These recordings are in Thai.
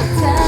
ก็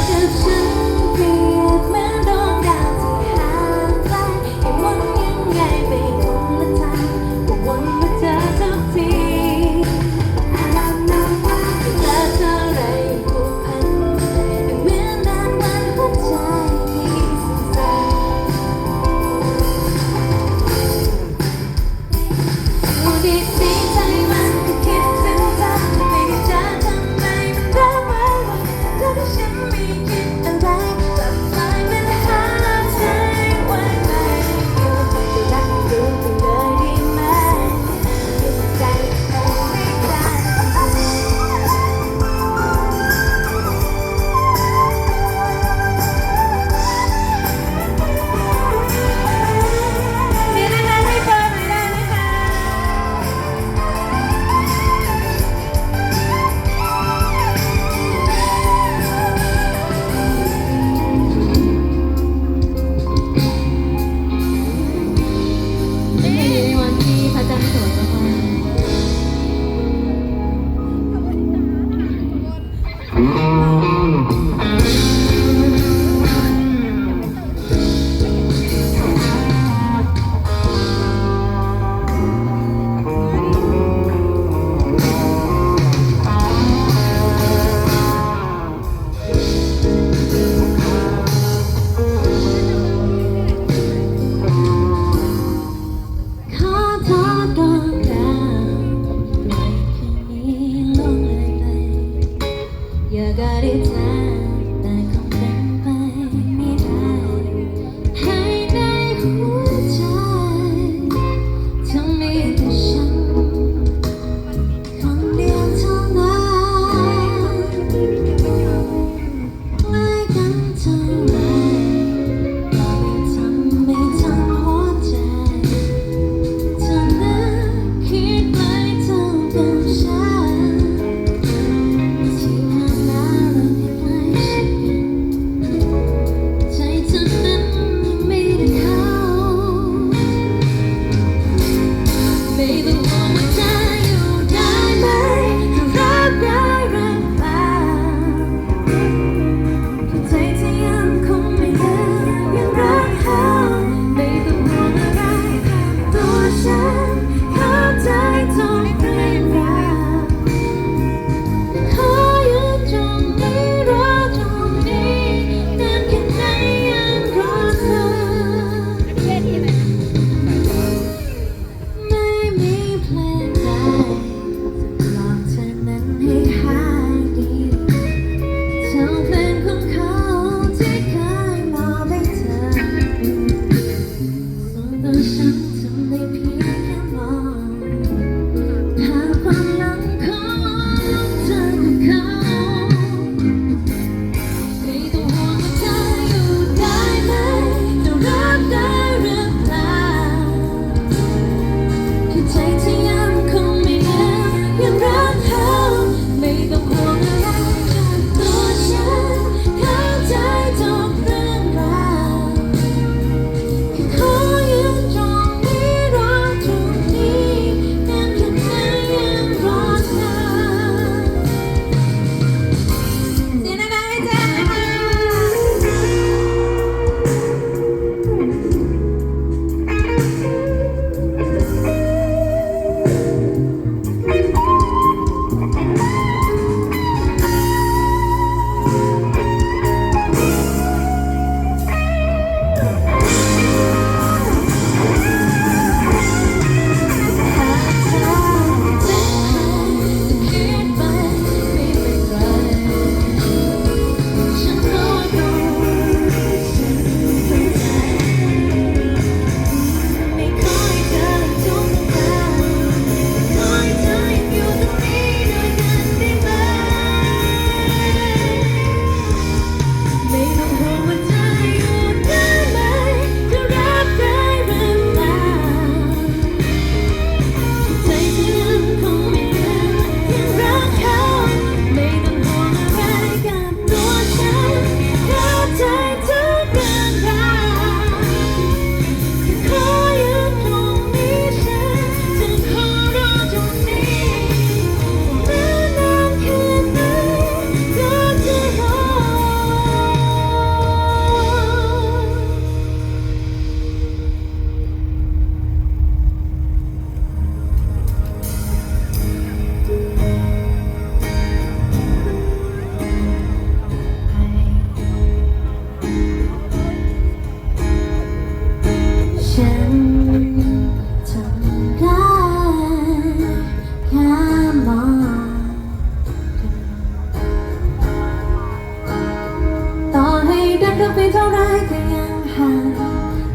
นก็ไปเท่าไรก็ยังห่าง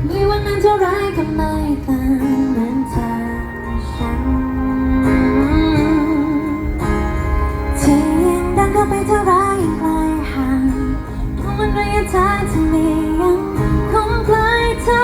ไม่วันนั้นเท่าไรก็ไม่ต่างนั้นทางฉันเทียงดังก็ไปเท่าไรยังไกลห่างเพราะมันระยะทางที่มียังคงไกลเท่า